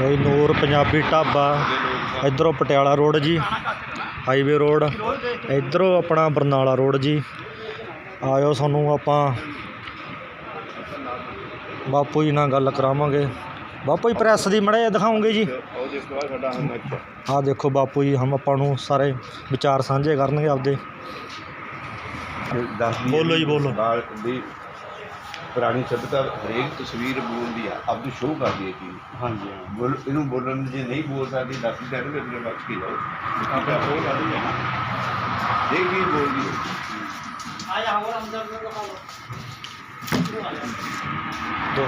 ਬਈ ਨੂਰ ਪੰਜਾਬੀ ਢਾਬਾ ਇਧਰੋਂ ਪਟਿਆਲਾ ਰੋਡ ਜੀ ਹਾਈਵੇ ਰੋਡ ਇਧਰੋਂ ਆਪਣਾ ਬਰਨਾਲਾ ਰੋਡ ਜੀ। ਆਇਓ ਤੁਹਾਨੂੰ ਆਪਾਂ ਬਾਪੂ ਜੀ ਨਾਲ ਗੱਲ ਕਰਾਵਾਂਗੇ। ਬਾਪੂ ਜੀ ਪ੍ਰੈਸ ਦੀ ਮੜੇ ਦਿਖਾਉਂਗੇ ਜੀ? ਆਹ ਦੇਖੋ ਬਾਪੂ ਜੀ ਹਮ ਆਪਾਂ ਨੂੰ ਸਾਰੇ ਵਿਚਾਰ ਸਾਂਝੇ ਕਰਨਗੇ ਆਪਦੇ। ਬੋਲੋ ਜੀ, ਬੋਲੋ। ਪੁਰਾਣੀ ਸਭਿਅਤਾ ਹਰੇਕ ਤਸਵੀਰ ਬੋਲਦੀ ਆ ਆਪਦੀ ਸ਼ੋਅ ਕਰਦੀ ਹੈ ਚੀਜ਼। ਹਾਂਜੀ ਬੋਲ ਇਹਨੂੰ ਬੋਲਣ ਜੇ ਨਹੀਂ ਬੋਲ ਸਕਦੀ ਦੱਸਦੀ ਤਾਂ ਇਹਨੂੰ ਅੱਗੇ ਬਚ ਕੇ ਜਾਓ। ਆਪਣਾ ਉਹ ਕਰਦੀ ਹੈ ਨਾ। ਇਹ ਵੀ ਬੋਲਦੀ ਹੈ ਦੋ।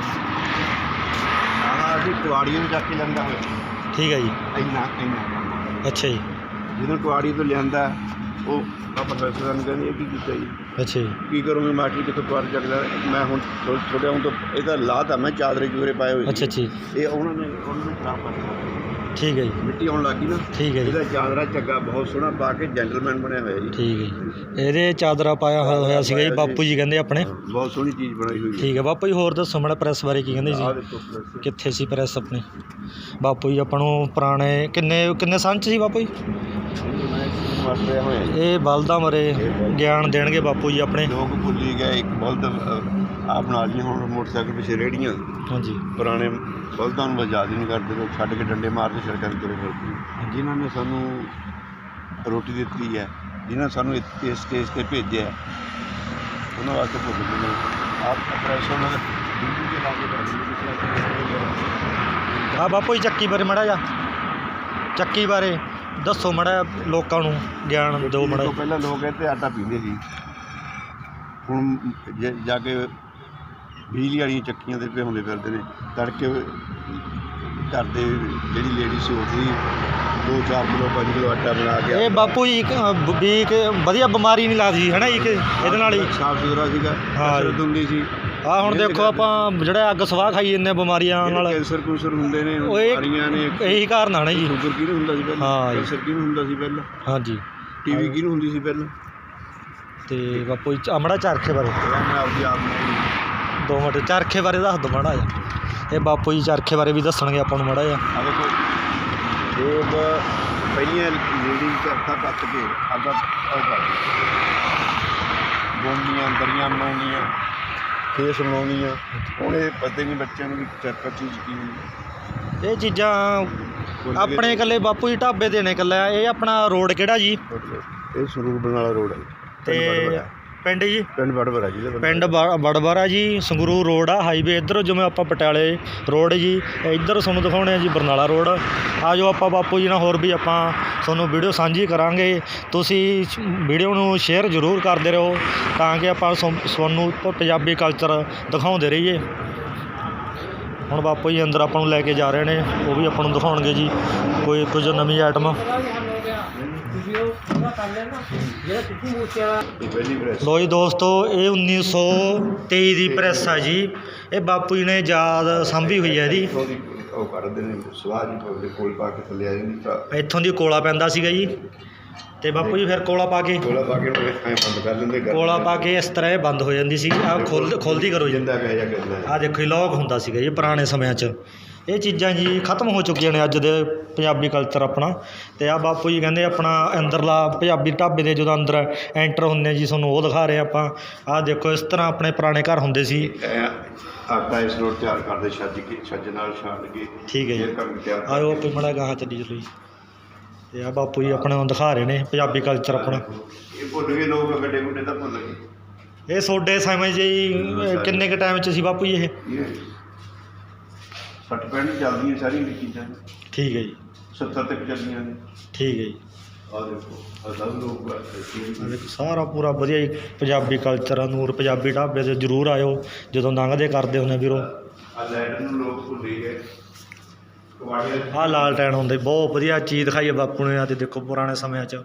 ਆਹ ਅਸੀਂ ਕੁਆੜੀਆਂ ਨੂੰ ਚੱਕ ਕੇ ਲੈਂਦਾ ਹੋਇਆ। ਠੀਕ ਹੈ ਜੀ। ਇੰਨਾ ਇੰਨਾ। ਅੱਛਾ ਜੀ। ਜਦੋਂ ਕੁਆੜੀ ਤੋਂ ਲਿਆਂਦਾ ਉਹ ਆ ਪ੍ਰੋਫੈਸਰ ਨੂੰ ਕਹਿੰਦੇ ਇਹ ਕੀ ਕੀਤਾ ਜੀ? ਅੱਛਾ ਜੀ। ਕੀ ਕਰੋਗੇ? ਮਾਸਟਰ ਕਿੱਥੋਂ ਕੁਆੜੀ ਚੱਕਦਾ ਮੈਂ ਹੁਣ ਛੋ- ਛੋਟੇ ਹੁਣ ਤੋਂ ਇਹਦਾ ਲਾਤਾ ਮੈਂ ਚਾਦਰੇ ਚੂਰੇ ਪਾਏ ਹੋਏ ਅੱਛਾ ਜੀ। ਇਹ ਉਹਨਾਂ ਨੇ ਉਹਨਾਂ ਨੂੰ ਖਰਾਬ ਕਰ ਦਿੱਤਾ। ਠੀਕ ਹੈ ਜੀ। ਮਿੱਟੀ ਆਉਣ ਲੱਗੀ ਨਾ। ਠੀਕ ਹੈ ਜੀ। ਇਹਦਾ ਚਾਦਰਾ ਚੱਗਾ ਬਹੁਤ ਸੋਹਣਾ ਪਾ ਕੇ ਜੈਂਟਲਮੈਨ ਬਣਿਆ ਹੋਇਆ ਜੀ। ਠੀਕ ਹੈ ਜੀ। ਇਹਦੇ ਚਾਦਰਾ ਪਾਇਆ ਹੋਇਆ ਹੋਇਆ ਸੀਗਾ ਜੀ ਬਾਪੂ ਜੀ ਕਹਿੰਦੇ ਆਪਣੇ। ਬਹੁਤ ਸੋਹਣੀ ਚੀਜ਼ ਬਣਾਈ ਹੋਈ ਹੈ। ਠੀਕ ਹੈ ਬਾਪੂ ਜੀ ਹੋਰ ਦੱਸੋ ਮੜਾ ਪ੍ਰੈਸ ਬਾਰੇ ਕੀ ਕਹਿੰਦੇ plus। ਕਿੱਥੇ ਸੀ ਪ੍ਰੈਸ ਆਪਣੀ? ਬਾਪੂ ਜੀ ਆਪਾਂ ਨੂੰ ਪੁਰਾਣੇ ਕਿੰਨੇ ਕਿੰਨੇ ਸੰਨ 'ਚ ਸੀ ਬਾਪੂ ਜੀ? ਮਰ ਰਿਹਾ ਹੋਇਆ ਜੀ। ਇਹ ਬਲਦਾਂ ਬਾਰੇ ਗਿਆਨ ਦੇਣਗੇ ਬਾਪੂ ਜੀ ਆਪਣੇ। ਲੋਕ ਭੁੱਲੀ ਗਏ ਇੱਕ ਬਲਦ ਅਹ, ਆਪ ਨਾਲ ਹੁਣ ਮੋਟਰਸਾਈਕਲ ਪਿੱਛੇ ਰੇੜੀਆਂ। ਹਾਂਜੀ। ਪੁਰਾਣੇ ਬਲਦਾਂ ਨੂੰ ਆਜ਼ਾਦ ਹੀ ਨਹੀਂ ਕਰਦੇ ਲੋਕ ਛੱਡ ਕੇ ਡੰਡੇ ਮਾਰਦੇ ਸੜਕਾਂ 'ਤੇ ਤੁਰੇ ਫਿਰਦੇ। ਜਿਨ੍ਹਾਂ ਨੇ ਸਾਨੂੰ ਰੋਟੀ ਦਿੱਤੀ ਹੈ ਜਿਨ੍ਹਾਂ ਨੇ ਸਾਨੂੰ ਇਸ ਇਸ ਸਟੇਜ ਤੇ ਭੇਜਿਆ ਹੈ, ਉਹਨਾਂ ਵਾਸਤੇ ਭੁੱਲ ਗਏ ਨੇ। ਆਪ ਆਪਰੇਸ਼ਨ ਡਿਊਟੀ ਦੇ ਲਾਗੇ ਕਰਦੇ ਆ ਬਾਪੂ ਜੀ ਚੱਕੀ ਬਾਰੇ ਮੜਾ ਜਾ ਚੱਕੀ ਬਾਰੇ। ਦੱਸੋ ਮੜਾ ਲੋਕਾਂ ਨੂੰ ਗਿਆਨ ਦਿਓ ਮੜਾ ਤੋਂ ਪਹਿਲਾਂ ਲੋਕ ਇੱਥੇ ਆਟਾ ਪੀਂਦੇ ਸੀ। ਹੁਣ ਜੇ ਜਾ ਕੇ ਬਿਜਲੀ ਵਾਲੀਆਂ ਚੱਕੀਆਂ ਦੇ ਪੇ ਹੁੰਦੇ ਫਿਰਦੇ ਨੇ। ਤੜਕੇ ਘਰ ਦੇ ਜਿਹੜੀ ਲੇਡੀ ਸੀ ਉੱਠਦੀ 2-4 ਕਿਲੋ 5 ਕਿਲੋ ਆਟਾ ਬਣਾ ਕੇ ਇਹ ਬਾਪੂ ਜੀ ਇੱਕ, ਅ, ਬ- ਵੀ ਇੱਕ ਵਧੀਆ ਬਿਮਾਰੀ ਨਹੀਂ ਲੱਗਦੀ ਹੈ ਨਾ ਜੀ ਕਿ ਇਹਦੇ ਨਾਲ ਹੀ? ਸਾਫ਼ ਸੁਥਰਾ ਸੀਗਾ। ਹਾਂ ਜੀ। ਕਸਰਤ ਹੁੰਦੀ ਸੀ। ਆ ਹੁਣ ਦੇਖੋ ਆਪਾਂ ਜਿਹੜਾ ਅੱਗ ਸਵਾਹ ਖਾਈ ਜੰਨੇ ਬਿਮਾਰੀਆਂ ਨਾਲ। ਕੈਂਸਰ ਕੁਸਰ ਹੁੰਦੇ ਨੇ ਉਹ ਇਹ- ਬਿਮਾਰੀਆਂ ਨੇ। ਇਹੀ ਕਾਰਨ ਆ ਨਾ ਜੀ। ਸ਼ੂਗਰ ਕਿਹਨੂੰ ਹੁੰਦਾ ਸੀ ਪਹਿਲਾਂ? ਹਾਂ ਜੀ। ਕੈਂਸਰ ਕਿਹਨੂੰ ਹੁੰਦਾ ਸੀ ਪਹਿਲਾਂ? ਹਾਂਜੀ। ਟੀਵੀ ਕਿਹਨੂੰ ਹੁੰਦੀ ਸੀ ਪਹਿਲਾਂ? ਤੇ ਬਾਪੂ ਜੀ ਅਮੜਾ ਚਰਖੇ ਬਾਰੇ। ਇਹ ਮੈਂ ਆਪਦੀ ਆਪ ਨੂੰ ਦੋ ਮਿੰਟ ਚਰਖੇ ਬਾਰੇ ਦੱਸ ਦੋ ਮਾੜਾ ਜਿਹਾ। ਇਹ ਬਾਪੂ ਜੀ ਚਰਖੇ ਬਾਰੇ ਵੀ ਦੱਸਣਗੇ ਆਪਾਂ ਨੂੰ ਮਾੜਾ ਜਿਹਾ। ਆ ਦੇਖੋ ਲੋਕ ਪਹਿਲੀਆਂ ਲੇਡੀ ਚਰਖਾ ਕੱਤ ਕੇ ਆਪਦਾ ਉਹ ਕਰਦੇ ਬੋਨੀਆਂ ਦਰੀਆਂ ਬਣਾਉਣੀਆਂ। ਖੇਸ ਬਣਾਉਣੀਆਂ ਹੁਣ ਇਹ ਪਤਾ ਨਹੀਂ ਬੱਚਿਆਂ ਨੂੰ ਵੀ ਚਰਖਾ ਚੀਜ਼ ਕੀ ਹੁੰਦੀ ਇਹ ਚੀਜ਼ਾਂ ਆਪਣੇ ਇਕੱਲੇ ਬਾਪੂ ਜੀ ਢਾਬੇ ਦੇ ਨੇ ਇਕੱਲਾ। ਇਹ ਆਪਣਾ ਰੋਡ ਕਿਹੜਾ ਜੀ? ਇਹ ਸਰੂਰ ਬਰਨਾਲਾ ਰੋਡ ਹੈ ਤੇ ਪਿੰਡ ਜੀ? ਪਿੰਡ ਬੜਬੜਾ ਜੀ ਦਾ ਪਿੰਡ ਬ- ਬੜਬਰਾ ਜੀ ਸੰਗਰੂਰ ਰੋਡ ਆ ਹਾਈਵੇ ਇੱਧਰੋਂ ਜਿਵੇਂ ਆਪਾਂ ਪਟਿਆਲੇ ਰੋਡ ਜੀ ਇੱਧਰ ਤੁਹਾਨੂੰ ਦਿਖਾਉਣੇ ਆ ਜੀ ਬਰਨਾਲਾ ਰੋਡ। ਆ ਜੋ ਆਪਾਂ ਬਾਪੂ ਜੀ ਨਾਲ ਹੋਰ ਵੀ ਆਪਾਂ ਤੁਹਾਨੂੰ ਵੀਡੀਓ ਸਾਂਝੀ ਕਰਾਂਗੇ। ਤੁਸੀਂ ਵੀਡੀਓ ਨੂੰ ਸ਼ੇਅਰ ਜ਼ਰੂਰ ਕਰਦੇ ਰਹੋ ਤਾਂ ਕਿ ਆਪਾਂ ਸੋ- ਤੁਹਾਨੂੰ ਪ- ਪੰਜਾਬੀ ਕਲਚਰ ਦਿਖਾਉਂਦੇ ਰਹੀਏ। ਹੁਣ ਬਾਪੂ ਜੀ ਅੰਦਰ ਆਪਾਂ ਨੂੰ ਲੈ ਕੇ ਜਾ ਰਹੇ ਨੇ ਉਹ ਵੀ ਆਪਾਂ ਨੂੰ ਦਿਖਾਉਣਗੇ ਜੀ ਕੋਈ ਕੁਝ ਨਵੀਂ ਆਈਟਮ ਲੋ ਜੀ ਦੋਸਤੋ ਇਹ 1923 ਦੀ ਪ੍ਰੈਸ ਆ ਜੀ। ਇਹ ਬਾਪੂ ਜੀ ਨੇ ਯਾਦ ਸਾਂਭੀ ਹੋਈ ਹੈ ਇਹਦੀ। ਉਹਦੀ ਉਹ ਕਰਦੇ ਨੇ ਸਵਾਦ ਜੀ ਉਹਦੇ ਕੋਲ ਪਾ ਕੇ ਥੱਲੇ ਆ ਜਾਂਦੀ ਤਾਂ ਇੱਥੋਂ ਦੀ ਕੋਲਾ ਪੈਂਦਾ ਸੀਗਾ ਜੀ। ਤੇ ਬਾਪੂ ਜੀ ਫਿਰ ਕੋਲਾ ਪਾ ਕੇ ਕੋਲਾ ਪਾ ਕੇ ਉਹਨੂੰ ਐਂ ਬੰਦ ਕਰ ਲੈਂਦੇ ਗਰਮ ਕੋਲਾ ਪਾ ਕੇ ਇਸ ਤਰ੍ਹਾਂ ਇਹ ਬੰਦ ਹੋ ਜਾਂਦੀ ਸੀ ਆ ਖੁੱਲ ਖੁੱਲਦੀ ਕਰੋ ਜੀ। ਜਿੰਦਾ ਕਹੇ ਜਾ ਕਰਨਾ ਆ ਦੇਖੋ ਜੀ ਲੌਕ ਹੁੰਦਾ ਸੀਗਾ ਜੀ ਪੁਰਾਣੇ ਸਮਿਆਂ 'ਚ। ਇਹ ਚੀਜ਼ਾਂ ਜੀ ਖਤਮ ਹੋ ਚੁੱਕੀਆਂ ਨੇ ਅੱਜ ਦੇ ਪੰਜਾਬੀ ਕਲਚਰ ਆਪਣਾ। ਤੇ ਆ ਬਾਪੂ ਜੀ ਕਹਿੰਦੇ ਆਪਣਾ ਅੰਦਰਲਾ ਪੰਜਾਬੀ ਢਾਬੇ ਦੇ ਜਦੋਂ ਅੰਦਰ ਐਂਟਰ ਹੁੰਦੇ ਜੀ ਤੁਹਾਨੂੰ ਉਹ ਦਿਖਾ ਰਹੇ ਆਪਾਂ। ਆ ਦੇਖੋ ਇਸ ਤਰ੍ਹਾਂ ਆਪਣੇ ਪੁਰਾਣੇ ਘਰ ਹੁੰਦੇ ਸੀ। ਇਹ ਆਟਾ ਇਸ ਨੂੰ ਤਿਆਰ ਕਰਦੇ ਛੱਜ ਕੇ ਛੱਜ ਨਾਲ ਛਾਣ ਕੇ ਠੀਕ ਹੈ ਜੀ। ਆਇਓ ਆਪੇ ਮੜਾ ਗਾਹਾਂ ਚੱਲੀ ਚਲੋ ਜੀ। ਤੇ ਆ ਬਾਪੂ ਜੀ ਆਪਣੇ ਨੂੰ ਦਿਖਾ ਰਹੇ ਨੇ ਪੰਜਾਬੀ ਕਲਚਰ ਆਪਣਾ। ਇਹ ਭੁੱਲ ਗਏ ਲੋਕ ਗੱਡੇ ਗੁੱਡੇ ਤਾਂ ਭੁੱਲ ਗਏ। ਇਹ ਸੋਡੇ ਸਮੇਂ ਜੀ ਕਿੰਨੇ ਕ ਟਾਈਮ 'ਚ ਸੀ ਬਾਪੂ ਜੀ ਇਹ ਇਹ ਸੱਟ ਪੈਣ ਚੱਲਦੀਆਂ ਸਾਰੀਆਂ ਇਹ ਚੀਜ਼ਾਂ ਠੀਕ ਹੈ ਜੀ। 70 ਤੱਕ ਚੱਲਦੀਆਂ ਨੇ। ਠੀਕ ਹੈ ਜੀ। ਆ ਦੇਖੋ ਆ ਸਭ ਲੋਕ ਆਹ ਦੇਖੋ ਸਾਰਾ ਪੂਰਾ ਵਧੀਆ ਜੀ ਪੰਜਾਬੀ ਕਲਚਰ ਆ ਨੂਰ ਪੰਜਾਬੀ ਢਾਬੇ ਤੇ ਜਰੂਰ ਆਇਓ ਜਦੋਂ ਲੰਘਦੇ ਕਰਦੇ ਹੁੰਦੇ ਵੀਰੋ। ਆ ਲੈਟ ਨੂੰ ਲੋਕ ਭੁੱਲ ਹੀ ਗਏ ਕਵਾੜੀਆਂ ਆਹ ਲਾਲ ਟੈਨ ਹੁੰਦੇ ਬਹੁਤ ਵਧੀਆ ਚੀਜ਼ ਦਿਖਾਈ ਹੈ ਬਾਪੂ ਨੇ ਆ ਤੇ ਦੇਖੋ ਪੁਰਾਣੇ ਸਮਿਆਂ 'ਚ।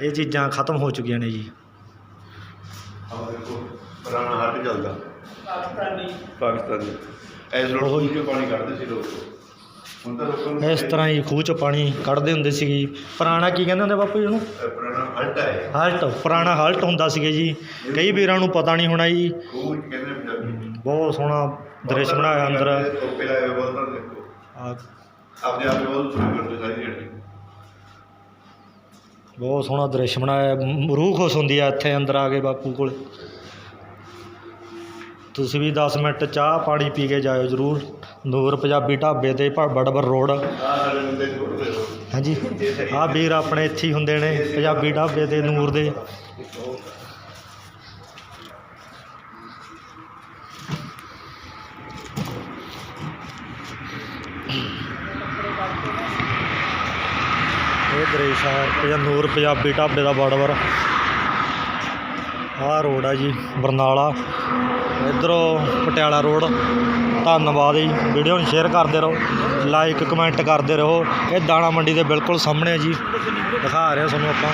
ਇਹ ਚੀਜ਼ਾਂ ਖਤਮ ਹੋ ਚੁੱਕੀਆਂ ਨੇ ਜੀ। ਆ ਦੇਖੋ ਪੁਰਾਣਾ ਹੱਟ ਚੱਲਦਾ। ਪਾਕਿਸਤਾਨੀ। ਪਾਕਿਸਤਾਨੀ। ਐਸ ਲੋਕ ਉਹੀ। ਜੋ ਪਾਣੀ ਕੱਢਦੇ ਸੀ ਲੋਕ। ਹੁਣ ਤਾਂ ਲੋਕਾਂ ਨੂੰ ਇਸ ਤਰ੍ਹਾਂ ਹੀ ਖੂਹ 'ਚੋਂ ਪਾਣੀ ਕੱਢਦੇ ਹੁੰਦੇ ਸੀਗੇ ਪੁਰਾਣਾ ਕੀ ਕਹਿੰਦੇ ਹੁੰਦੇ ਬਾਪੂ ਜੀ ਇਹ ਪੁਰਾਣਾ ਹੈ। ਹਲਟ ਪੁਰਾਣਾ ਹਲਟ ਹੁੰਦਾ ਸੀਗਾ ਜੀ। ਕਈ ਵੀਰਾਂ ਨੂੰ ਪਤਾ ਨਹੀਂ ਹੋਣਾ ਜੀ। ਉਹ ਕਹਿੰਦੇ ਪੰਜਾਬੀ ਬਹੁਤ ਸੋਹਣਾ ਦ੍ਰਿਸ਼ ਬਣਾਇਆ ਅੰਦਰ। ਟੋਪੇ ਲਾਏ ਹੋਏ ਬਹੁਤ ਦੇਖੋ। ਆ ਆਪਣੇ ਆਪ ਨੂੰ ਬਹੁਤ ਸ਼ੁਰੂ ਕਰਦੇ ਸਾਰੀ ਦਿਹਾੜੀ। ਬਹੁਤ ਸੋਹਣਾ ਦ੍ਰਿਸ਼ ਬਣਾਇਆ। ਮ- ਰੂਹ ਖੁਸ਼ ਹੁੰਦੀ ਆ ਇੱਥੇ ਅੰਦਰ ਆ ਕੇ ਬਾਪੂ ਕੋਲ। ਤੁਸੀਂ ਵੀ 10 ਮਿੰਟ ਚਾਹ ਪਾਣੀ ਪੀ ਕੇ ਜਾਇਓ ਜ਼ਰੂਰ। ਨੂਰ ਪੰਜਾਬੀ ਢਾਬੇ ਤੇ ਭ- ਬੜਬੜ ਰੋਡ। ਹਾਂਜੀ। ਆਹ ਵੀਰ ਆਪਣੇ ਇੱਥੇ ਹੀ ਹੁੰਦੇ ਨੇ, ਪੰਜਾਬੀ ਢਾਬੇ ਤੇ ਨੂਰ ਦੇ। ਇਹ ਦ੍ਰਿਸ਼ ਆ ਨੂਰ ਪੰਜਾਬੀ ਢਾਬੇ ਦਾ ਬੜਬੜ। ਆਹ ਰੋਡ ਆ ਜੀ, ਬਰਨਾਲਾ। ਇਧਰੋਂ ਪਟਿਆਲਾ ਰੋਡ। ਧੰਨਵਾਦ ਜੀ, ਵੀਡੀਓ ਨੂੰ ਸ਼ੇਅਰ ਕਰਦੇ ਰਹੋ ਲਾਈਕ ਕਮੈਂਟ ਕਰਦੇ ਰਹੋ। ਇਹ ਦਾਣਾ ਮੰਡੀ ਦੇ ਬਿਲਕੁਲ ਸਾਹਮਣੇ ਹੈ ਜੀ। ਦਿਖਾ ਰਹੇ ਹਾਂ ਤੁਹਾਨੂੰ ਆਪਾਂ।